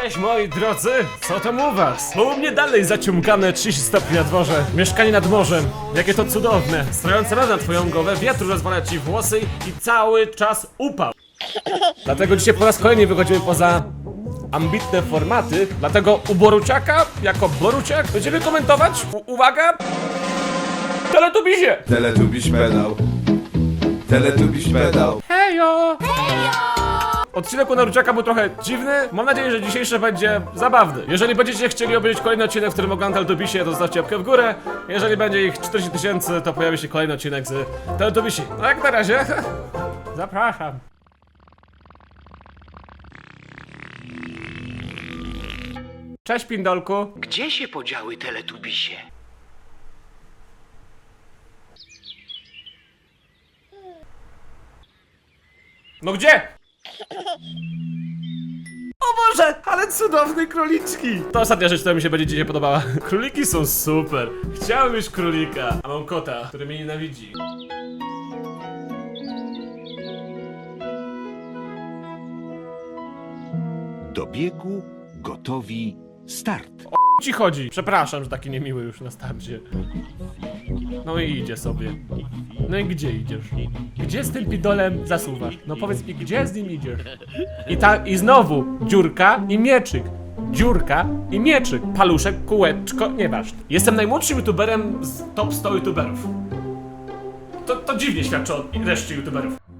Cześć moi drodzy, co tam u was? U mnie dalej zaciumkane 30 stopni na dworze, mieszkanie nad morzem, jakie to cudowne, strojące raz na twoją głowę, wiatr rozwala ci włosy i cały czas upał. Dlatego dzisiaj po raz kolejny wychodzimy poza ambitne formaty, dlatego u Boruciaka, jako Boruciak, będziemy komentować, u uwaga, Teletubisie! Teletubiś pedał. Teletubiś pedał. Hejo! Odcinek u Naruciaka był trochę dziwny. Mam nadzieję, że dzisiejszy będzie zabawny. Jeżeli będziecie chcieli obejrzeć kolejny odcinek, w którym oglądam Teletubbisie, to zostawcie łapkę w górę. Jeżeli będzie ich 40 tysięcy, to pojawi się kolejny odcinek z Teletubbiesi. No jak na razie, zapraszam. Cześć Pindolku. Gdzie się podziały teletubisie? No gdzie? O Boże, ale cudowne króliczki! To ostatnia rzecz, która mi się będzie dzisiaj podobała. Króliki są super. Chciałem mieć królika, a mam kota, który mnie nienawidzi. Do biegu gotowi start. ci chodzi? Przepraszam, że taki niemiły już na starcie. No i idzie sobie. No i gdzie idziesz? Gdzie z tym pidolem zasuwasz? No powiedz mi, gdzie z nim idziesz? I ta, i znowu dziurka i mieczyk. Dziurka i mieczyk. Paluszek, kółeczko, nieważne. Jestem najmłodszym youtuberem z top 100 youtuberów. To, to dziwnie świadczy o reszcie youtuberów.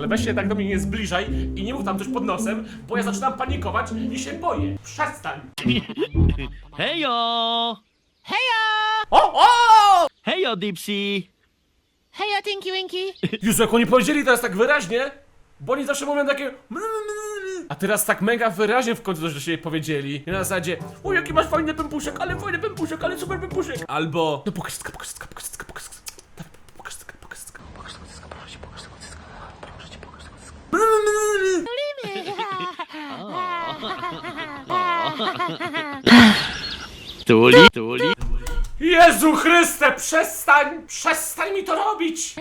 Ale weź się tak do mnie nie zbliżaj i nie mów tam coś pod nosem, bo ja zaczynam panikować i się boję. Przestań. Hejo! O, o! Hejo, Dipsy! Hejo, Tinky Winky! Jezu, jak oni powiedzieli teraz tak wyraźnie, bo oni zawsze mówią takie... A teraz tak mega wyraźnie w końcu coś do siebie powiedzieli. I na zasadzie, o jaki masz fajny pępuszek, ale fajny pępuszek, ale super pępuszek. Albo, no pokaż cycka, pokaż cycka, pokaż cycka, pokaż cycka. Dawaj, Pokaż cycka, pokaż cycka. Pokaż cycka, proszę cię, pokaż cycka, cycka. Proszę cię, pokaż cycka, cycka. Tuli, tuli. Jezu Chryste, przestań, przestań mi to robić!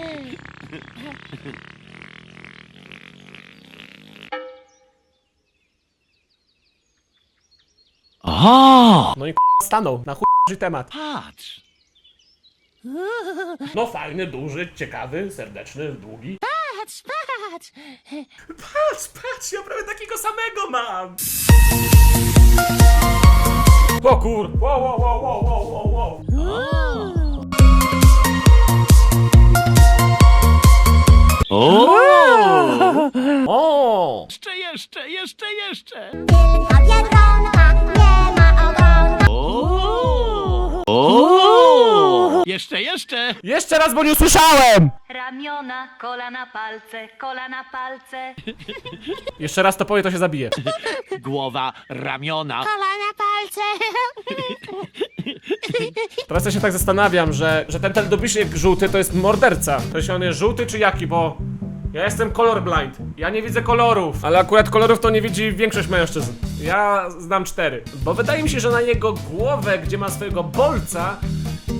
O! No i k***a stanął, na chuj temat. Patrz! No fajny, duży, ciekawy, serdeczny, długi. Patrz, patrz! Patrz, patrz, ja prawie takiego samego mam! O kur... Wow, wow, wow, wow, wow, wow, wow. O! O! Jeszcze, jeszcze, jeszcze, jeszcze! A Biedronka Jeszcze, jeszcze! Jeszcze raz, bo nie usłyszałem! Ramiona, kolana, palce, kolana, palce. Jeszcze raz to powie, to się zabije. Głowa, ramiona. Kolana palce! Teraz ja się tak zastanawiam, że, że ten teledubiszek żółty to jest morderca. To się on jest żółty czy jaki, bo... Ja jestem colorblind. Ja nie widzę kolorów. Ale akurat kolorów to nie widzi większość mężczyzn. Ja znam cztery. Bo wydaje mi się, że na jego głowę, gdzie ma swojego bolca,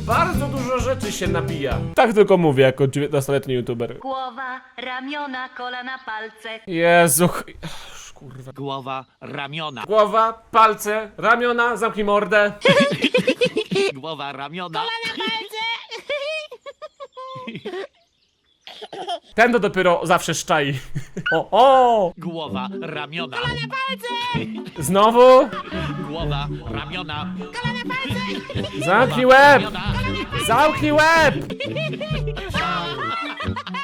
bardzo dużo rzeczy się nabija. Tak tylko mówię, jako 19-letni youtuber. Głowa, ramiona, kolana, palce. Jezu, ch... Ach, kurwa. Głowa, ramiona. Głowa, palce, ramiona, zamknij mordę. Głowa, ramiona. Ten to dopiero zawsze szczai. O, o! Głowa, ramiona. Znowu? Głowa, ramiona. Zamknij łeb! Ramiona. Zamknij łeb!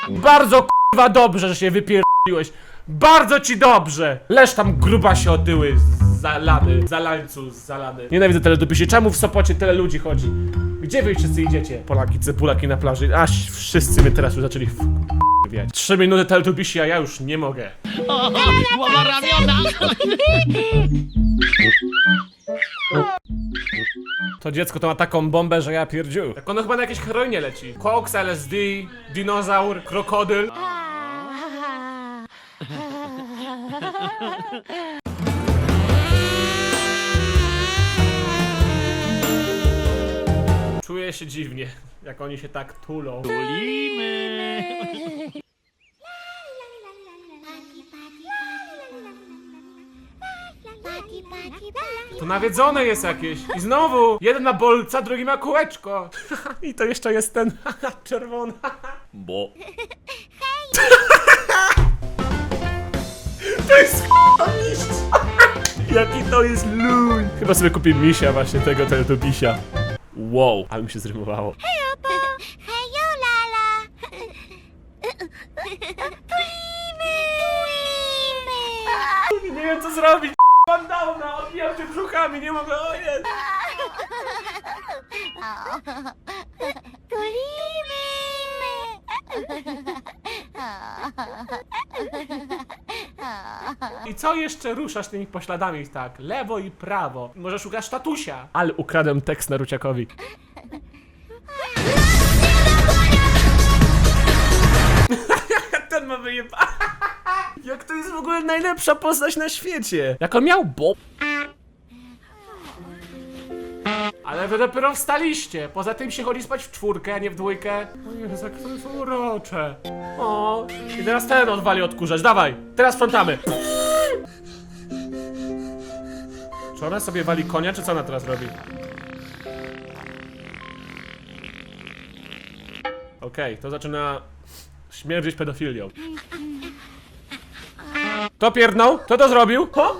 Bardzo k***wa dobrze, że się wypierdoliłeś. Bardzo ci dobrze! Leż tam gruba się otyły, zalany, zalańcu, zalany. Nienawidzę teledubisie. Czemu w Sopocie tyle ludzi chodzi? Gdzie wy wszyscy idziecie? Polaki, cebulaki na plaży. Aż wszyscy mnie teraz już zaczęli w... wiać. Trzy minuty teletubisi, a ja już nie mogę. O, głowa, ramiona. To dziecko to ma taką bombę, że ja pierdziu. Tak ono chyba na jakieś heroinie leci. Koks, LSD, dinozaur, krokodyl. Czuję się dziwnie, jak oni się tak tulą. Tulimy! To nawiedzone jest jakieś. I znowu! Jeden ma bolca, drugi ma kółeczko. I to jeszcze jest ten czerwony. Bo. To jest miść! Jaki to jest luj! Chyba sobie kupię misia właśnie tego teletubisia. Wow, ale mi się zrymowało. Hejo, lala! Tulimy! Tulimy! Nie wiem co zrobić. Mam downa, odbijam się brzuchami, nie mogę, o jest. I co jeszcze ruszasz tymi pośladami tak? Lewo i prawo. Może szukasz tatusia. Ale ukradłem tekst Naruciakowi. Ten ma wyjeba. Jak to jest w ogóle najlepsza postać na świecie? Jak on miał bob. Ale wy dopiero wstaliście. Poza tym się chodzi spać w czwórkę, a nie w dwójkę. O Jezu, jak to jest urocze. O, i teraz ten odwali odkurzacz. Dawaj, teraz sprzątamy. Czy ona sobie wali konia, czy co ona teraz robi? Okej, to zaczyna śmierdzić pedofilią. To pierdnął? Kto to zrobił? Ho? O,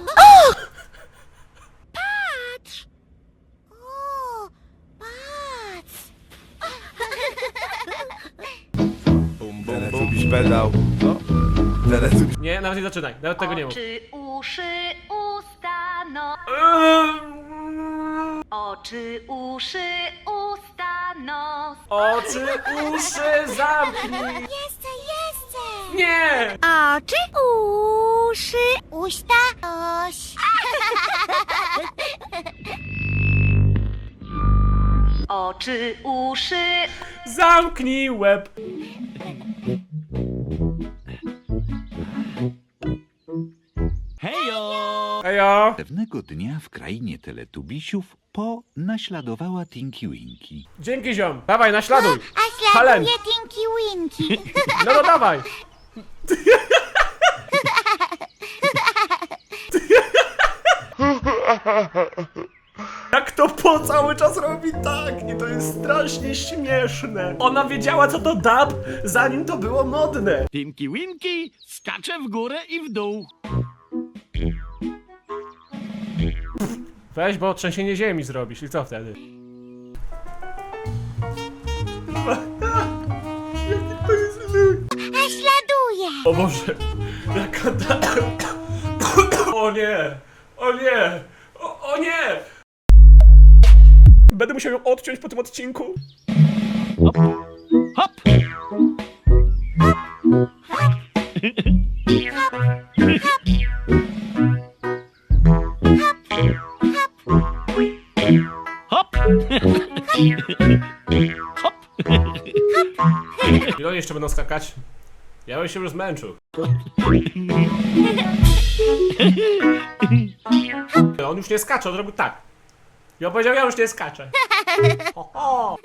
patrz! Teletubiś pedał. No. Teletubiś Nie, nawet nie zaczynaj, nawet tego nie mów. Oczy, uszy. Oczy, uszy, usta, nos. Oczy, uszy, zamknij! Jeszcze, jeszcze! Nie! Oczy, uszy, usta, oś. Oczy, uszy, Zamknij łeb! Pewnego dnia w krainie teletubisiów Po naśladowała Tinky Winky. Dzięki ziom! Dawaj, naśladuj! A Helen. śladuje Tinky Winky. No to dawaj! Jak to po cały czas robi tak i to jest strasznie śmieszne. Ona wiedziała co to dub, zanim to było modne. Tinky Winky skacze w górę i w dół. Weź, bo trzęsienie ziemi zrobisz i co wtedy? Jaki to jest luj. Naśladuje. O Boże, jaka da... O nie, o nie, o, o nie! Będę musiał ją odciąć po tym odcinku. Ja bym się już zmęczył. On już nie skacze, on zrobił tak. I on powiedział, ja już nie skaczę. Ho, ho.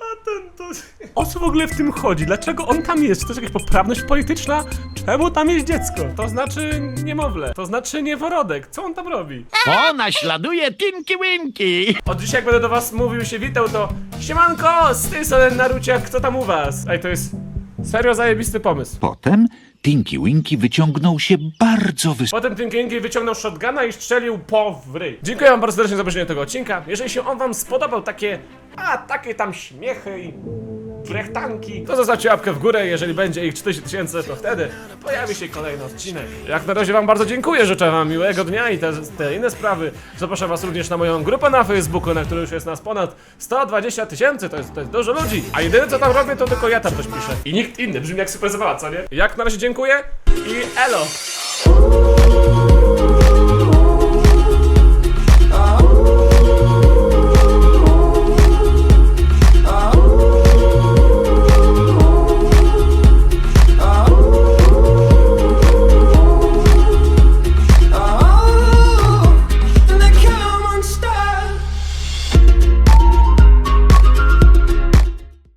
A ten to... O co w ogóle w tym chodzi? Dlaczego on tam jest? Czy to jest jakaś poprawność polityczna? Czemu tam jest dziecko? To znaczy niemowlę. To znaczy nieworodek. Co on tam robi? O, naśladuje Tinky Winky! Od dzisiaj jak będę do was mówił się witał, to Siemanko, z tej strony Naruciak, kto tam u was? Ej, to jest serio zajebisty pomysł. Potem Tinky Winky wyciągnął się bardzo wysoko. Potem ten Kingi wyciągnął shotguna i strzelił po w ryj. Dziękuję wam bardzo serdecznie za obejrzenie tego odcinka. Jeżeli się on wam spodobał, takie, a takie tam śmiechy i brechtanki, to zostawcie łapkę w górę, jeżeli będzie ich 40 tysięcy, to wtedy pojawi się kolejny odcinek. Jak na razie wam bardzo dziękuję, życzę wam miłego dnia i te, te inne sprawy. Zapraszam was również na moją grupę na Facebooku, na której już jest nas ponad 120 tysięcy, to jest, to jest dużo ludzi. A jedyne co tam robię, to tylko ja tam coś piszę. I nikt inny, brzmi jak super co nie? Jak na razie dziękuję i elo!